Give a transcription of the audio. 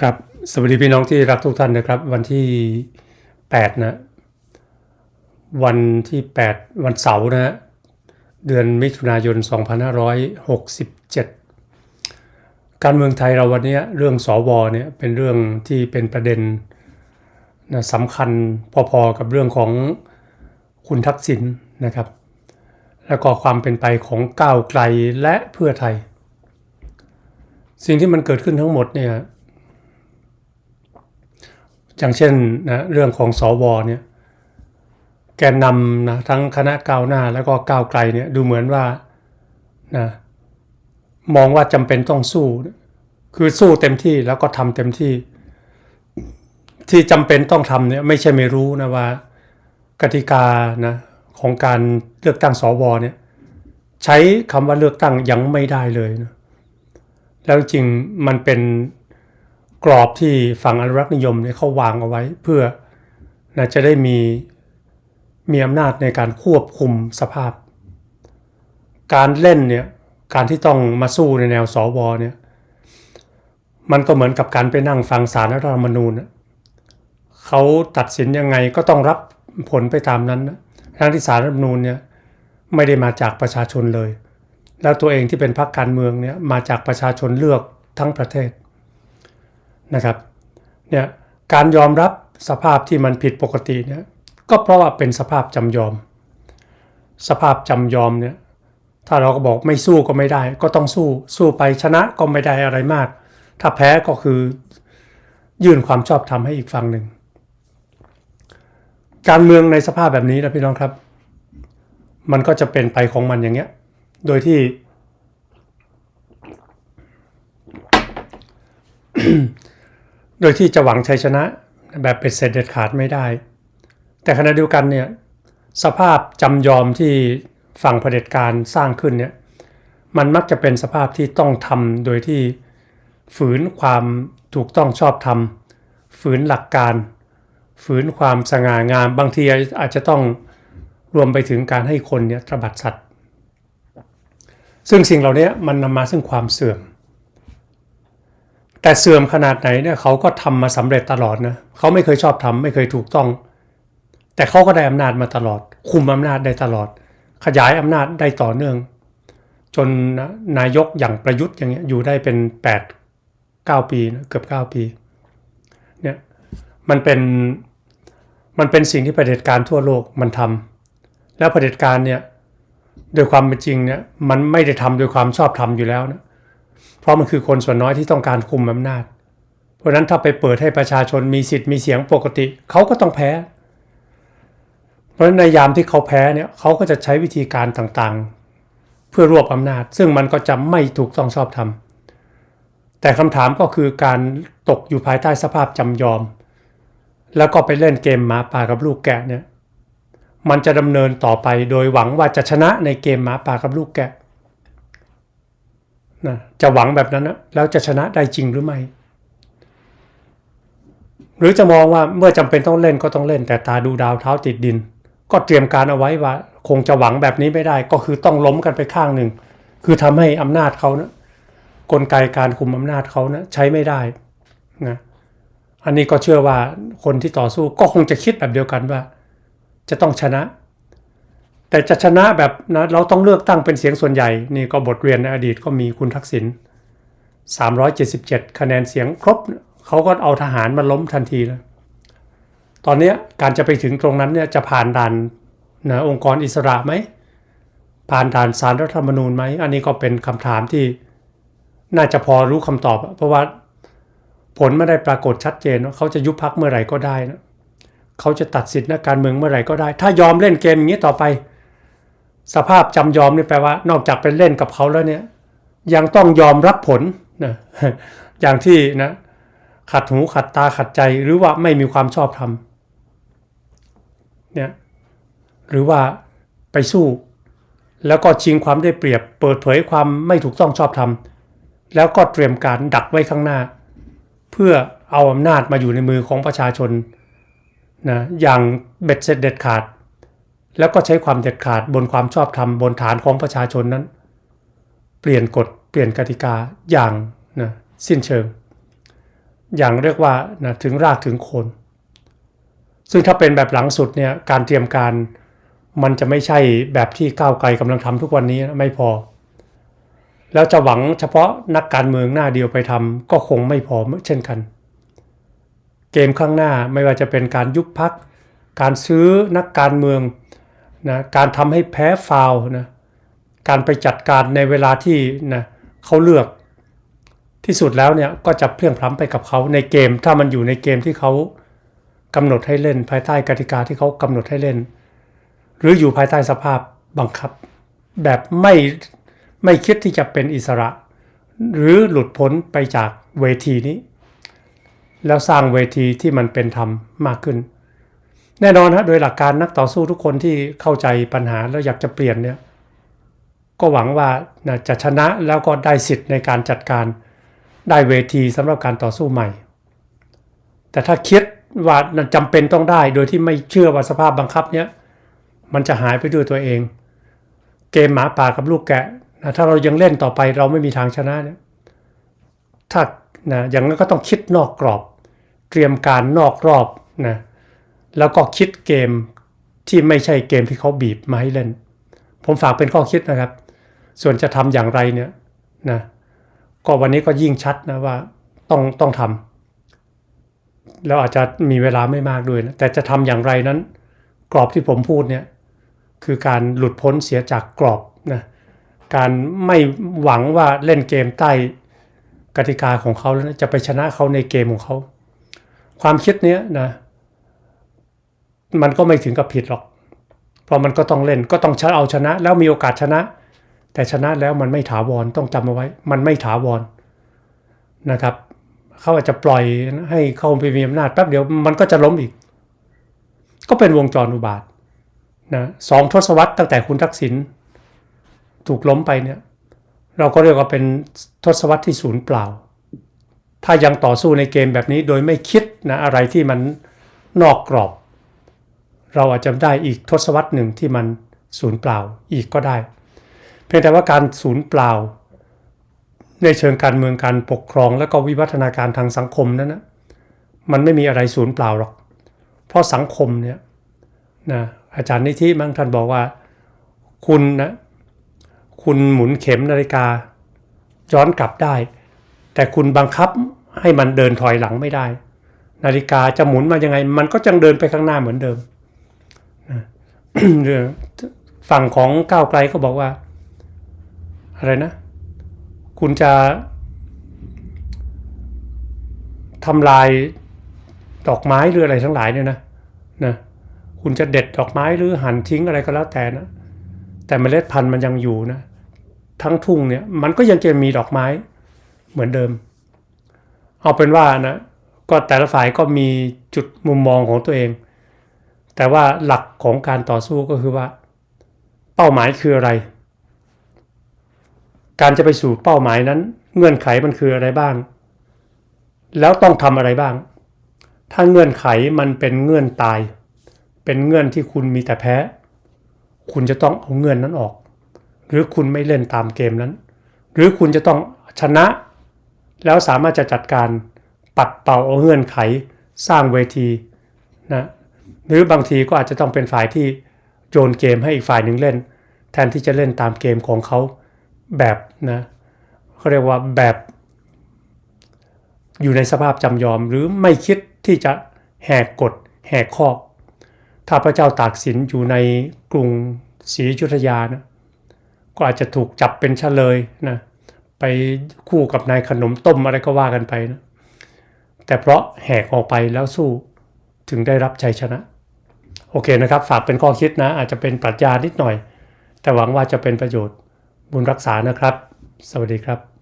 ครับสวัสดีพี่น้องที่รักทุกท่านนะครับ วันที่8นะวันที่ 8 วันเสาร์นะฮะเดือนมิถุนายน 2567 การเมืองไทยเราวันนี้เรื่องสวเนี่ยเป็นเรื่องที่เป็นประเด็นนะสำคัญพอๆกับเรื่องของคุณทักษิณนะครับ แล้วก็ความเป็นไปของก้าวไกลและเพื่อไทย สิ่งที่มันเกิดขึ้นทั้งหมดเนี่ย อย่างเช่นนะเรื่องของสอวอเนี่ยแกนนำนะทั้งคณะก้าวหน้าแล้วก็ก้าวไกลเนี่ยดูเหมือนว่านะมองว่าจำเป็นต้องสู้ คือสู้เต็มที่แล้วก็ทำเต็มที่ ที่จำเป็นต้องทำเนี่ยไม่ใช่ไม่รู้นะว่ากติกานะของการเลือกตั้งสวเนี่ยใช้คำว่าเลือกตั้งยังไม่ได้เลยนะแล้วจริงมันเป็น กรอบที่ฝั่งอนุรักษ์นิยมเนี่ยเขาวางเอาไว้ เพื่อนะจะได้มีมีอำนาจในการควบคุมสภาพ การเล่นเนี่ยการที่ต้องมาสู้ในแนวสวเนี่ยมันก็เหมือนกับการไปนั่งฟังสารรัฐธรรมนูญน่ะเขาตัดสินยังไงก็ต้องรับผลไปตามนั้นนะทั้งที่สารรัฐธรรมนูญเนี่ยไม่ได้มาจากประชาชนเลย แล้วตัวเองที่เป็นพรรคการเมืองเนี่ยมาจากประชาชนเลือกทั้งประเทศ นะครับเนี่ยการยอมรับสภาพที่มันผิดปกติเนี่ยก็เพราะว่าเป็นสภาพจำยอม สภาพจำยอมเนี่ยถ้าเราก็บอกไม่สู้ก็ไม่ได้ ก็ต้องสู้สู้ไปชนะก็ไม่ได้อะไรมาก ถ้าแพ้ก็คือยื่นความชอบธรรมให้อีกฝั่งหนึ่ง การเมืองในสภาพแบบนี้นะพี่น้องครับ มันก็จะเป็นไปของมันอย่างเงี้ย โดยที่ ดยที่จะหวังชัยชนะแบบเป็นเสร็จเด็ดขาดไม่ได้ แต่ขณะเดียวกันเนี่ยสภาพจำยอมที่ฝั่งเผด็จการสร้างขึ้นเนี่ยมันมักจะเป็นสภาพที่ต้องทำโดยที่ฝืนความถูกต้องชอบธรรมฝืนหลักการ ฝืนความสง่างามบางทีอาจจะต้องรวมไปถึงการให้คนเนี่ยตระบัดสัตว์ ซึ่งสิ่งเหล่านี้มันนำมาซึ่งความเสื่อม แต่เสื่อมขนาดไหนเนี่ยเขาก็ทำมาสำเร็จตลอดนะเขาไม่เคยชอบทำไม่เคยถูกต้อง แต่เขาก็ได้อำนาจมาตลอด คุมอำนาจได้ตลอด ขยายอำนาจได้ต่อเนื่อง จนนายกอย่างประยุทธ์อย่างเงี้ยอยู่ได้เป็น 8 9 ปีนะเกือบ 9 ปีเนี่ยมันเป็นมันเป็นสิ่งที่ประเผด็จการทั่วโลกมันทำแล้วเผด็จการเนี่ยโดยความเป็นจริงเนี่ยมันไม่ได้ทำโดยความชอบธรรมอยู่แล้วนะ เพราะมันคือคนส่วนน้อยที่ต้องการคุมอำนาจ เพราะนั้นถ้าไปเปิดให้ประชาชนมีสิทธิ์มีเสียงปกติ เขาก็ต้องแพ้ เพราะในยามที่เขาแพ้เนี่ยเขาก็จะใช้วิธีการต่างๆ เพื่อรวบอำนาจ ซึ่งมันก็จะไม่ถูกต้องชอบธรรมแต่คำถามก็คือการตกอยู่ภายใต้สภาพจำยอม แล้วก็ไปเล่นเกมหมาป่ากับลูกแกะเนี่ยมันจะดำเนินต่อไปโดยหวังว่าจะชนะในเกมหมาป่ากับลูกแกะ นะจะหวังแบบนั้นนะแล้วจะชนะได้จริงหรือไม่ หรือจะมองว่าเมื่อจำเป็นต้องเล่นก็ต้องเล่น แต่ตาดูดาวเท้าติดดิน ก็เตรียมการเอาไว้ว่า คงจะหวังแบบนี้ไม่ได้ ก็คือต้องล้มกันไปข้างหนึ่ง คือทำให้อำนาจเขานะกลไกการคุมอำนาจเขานะใช้ไม่ได้นะอันนี้ก็เชื่อว่าคนที่ต่อสู้ก็คงจะคิดแบบเดียวกันว่า จะต้องชนะ แต่จะชนะแบบนะเราต้องเลือกตั้งเป็นเสียงส่วนใหญ่ นี่ก็บทเรียนในอดีตก็มีคุณทักษิณ377 คะแนนเสียงครบ เขาก็เอาทหารมาล้มทันทีเลยตอนนี้การจะไปถึงตรงนั้นเนี่ยจะผ่านด่านนะองค์กรอิสระไหม ผ่านด่านสารรัฐธรรมนูญไหม อันนี้ก็เป็นคำถามที่น่าจะพอรู้คำตอบ เพราะว่าผลไม่ได้ปรากฏชัดเจนว่าเขาจะยุบพักเมื่อไหร่ก็ได้นะเขาจะตัดสิทธินักการเมืองเมื่อไหร่ก็ได้ ถ้ายอมเล่นเกมอย่างนี้ต่อไป สภาพจำยอมนี่แปลว่า นอกจากไปเล่นกับเขาแล้วเนี่ย ยังต้องยอมรับผลนะอย่างที่นะ ขัดหูขัดตาขัดใจหรือว่าไม่มีความชอบธรรมเนี่ยหรือว่าไปสู้ แล้วก็ชิงความได้เปรียบ เปิดเผยความไม่ถูกต้องชอบธรรมแล้วก็เตรียมการดักไว้ข้างหน้า เพื่อเอาอำนาจมาอยู่ในมือของประชาชนนะอย่างเบ็ดเสร็จเด็ดขาด แล้วก็ใช้ความเด็ดขาดบนความชอบธรรมบนฐานของประชาชนนั้น เปลี่ยนกฎเปลี่ยนกติกาอย่างนะสิ้นเชิง อย่างเรียกว่านะถึงรากถึงโคน ซึ่งถ้าเป็นแบบหลังสุดเนี่ยการเตรียมการมันจะไม่ใช่แบบที่ก้าวไกลกำลังทำทุกวันนี้ไม่พอ แล้วจะหวังเฉพาะนักการเมืองหน้าเดียวไปทำก็คงไม่พอเช่นกัน เกมข้างหน้าไม่ว่าจะเป็นการยุบพัก การซื้อนักการเมือง นะการทำให้แพ้ฟาวล์นะการไปจัดการในเวลาที่นะเขาเลือกที่สุดแล้วเนี่ยก็จะเพลียงพล้ำไปกับเขาในเกม ถ้ามันอยู่ในเกมที่เขากำหนดให้เล่น ภายใต้กติกาที่เขากำหนดให้เล่น หรืออยู่ภายใต้สภาพบังคับ แบบไม่ไม่คิดที่จะเป็นอิสระ หรือหลุดพ้นไปจากเวทีนี้ แล้วสร้างเวทีที่มันเป็นธรรมมากขึ้น แน่นอนฮะโดยหลักการนักต่อสู้ทุกคนที่เข้าใจปัญหาแล้วอยากจะเปลี่ยนเนี่ยก็หวังว่านะจะชนะแล้วก็ได้สิทธิ์ในการจัดการได้เวทีสำหรับการต่อสู้ใหม่ แต่ถ้าคิดว่าจำเป็นต้องได้โดยที่ไม่เชื่อว่าสภาพบังคับเนี้ยมันจะหายไปด้วยตัวเอง เกมหมาป่ากับลูกแกะนะถ้าเรายังเล่นต่อไปเราไม่มีทางชนะเนี่ยถ้านะอย่างนั้นก็ต้องคิดนอกกรอบ เตรียมการนอกรอบนะ แล้วก็คิดเกมที่ไม่ใช่เกมที่เขาบีบมาให้เล่น ผมฝากเป็นข้อคิดนะครับ ส่วนจะทำอย่างไรเนี่ยนะก็วันนี้ก็ยิ่งชัดนะว่าต้องต้องทำแล้วอาจจะมีเวลาไม่มากด้วยนะแต่จะทำอย่างไรนั้น กรอบที่ผมพูดเนี่ยคือการหลุดพ้นเสียจากกรอบนะการไม่หวังว่าเล่นเกมใต้กติกาของเขาแล้วจะไปชนะเขาในเกมของเขา ความคิดเนี้ยนะ มันก็ไม่ถึงกับผิดหรอก เพราะมันก็ต้องเล่นก็ต้องชนะเอาชนะ แล้วมีโอกาสชนะ แต่ชนะแล้วมันไม่ถาวรต้องจำเอาไว้ มันไม่ถาวรนะครับเขาอาจจะปล่อยให้เขาไปมีอำนาจแป๊บเดียวมันก็จะล้มอีก ก็เป็นวงจรอุบาทนะสองทศวรรษตั้งแต่คุณทักษิณถูกล้มไปเนี่ย เราก็เรียกว่าเป็นทศวรรษที่ศูนย์เปล่า ถ้ายังต่อสู้ในเกมแบบนี้โดยไม่คิดนะอะไรที่มันนอกกรอบ เราอาจจะได้อีกทศวรรษหนึ่งที่มันศูนย์เปล่าอีกก็ได้ เพียงแต่ว่าการศูนย์เปล่า ในเชิงการเมืองการปกครองและก็วิวัฒนาการทางสังคมนั้นนะมันไม่มีอะไรศูนย์เปล่าหรอก เพราะสังคมเนี่ยนะอาจารย์นิธิมั้งท่านบอกว่าคุณนะคุณหมุนเข็มนาฬิกา ย้อนกลับได้ แต่คุณบังคับให้มันเดินถอยหลังไม่ได้ นาฬิกาจะหมุนมายังไง มันก็จังเดินไปข้างหน้าเหมือนเดิม ฝั่งของก้าวไกลก็บอกว่า อะไรนะ คุณจะทำลายดอกไม้หรืออะไรทั้งหลายเนี่ยนะนะคุณจะเด็ดดอกไม้หรือหั่นทิ้งอะไรก็แล้วแต่นะแต่เมล็ดพันธุ์มันยังอยู่นะทั้งทุ่งเนี่ยมันก็ยังจะมีดอกไม้เหมือนเดิม เอาเป็นว่านะก็แต่ละฝ่ายก็มีจุดมุมมองของตัวเอง แต่ว่าหลักของการต่อสู้ก็คือว่า เป้าหมายคืออะไร การจะไปสู่เป้าหมายนั้น เงื่อนไขมันคืออะไรบ้าง แล้วต้องทำอะไรบ้าง ถ้าเงื่อนไขมันเป็นเงื่อนตาย เป็นเงื่อนที่คุณมีแต่แพ้ คุณจะต้องเอาเงื่อนนั้นออก หรือคุณไม่เล่นตามเกมนั้น หรือคุณจะต้องชนะ แล้วสามารถจะจัดการปัดเป่าเอาเงื่อนไข สร้างเวทีนะ หรือบางทีก็อาจจะต้องเป็นฝ่ายที่โยนเกมให้อีกฝ่ายหนึ่งเล่น แทนที่จะเล่นตามเกมของเขาแบบนะเขาเรียกว่าแบบอยู่ในสภาพจำยอมหรือไม่คิดที่จะแหกกฎแหกข้อถ้าพระเจ้าตากสินอยู่ในกรุงศรีอยุธยานะก็อาจจะถูกจับเป็นเฉลยนะไปคู่กับนายขนมต้มอะไรก็ว่ากันไปนะแต่เพราะแหกออกไปแล้วสู้ถึงได้รับชัยชนะ โอเคนะครับ ฝากเป็นข้อคิดนะ อาจจะเป็นปรัชญานิดหน่อย แต่หวังว่าจะเป็นประโยชน์บุญรักษานะครับ สวัสดีครับ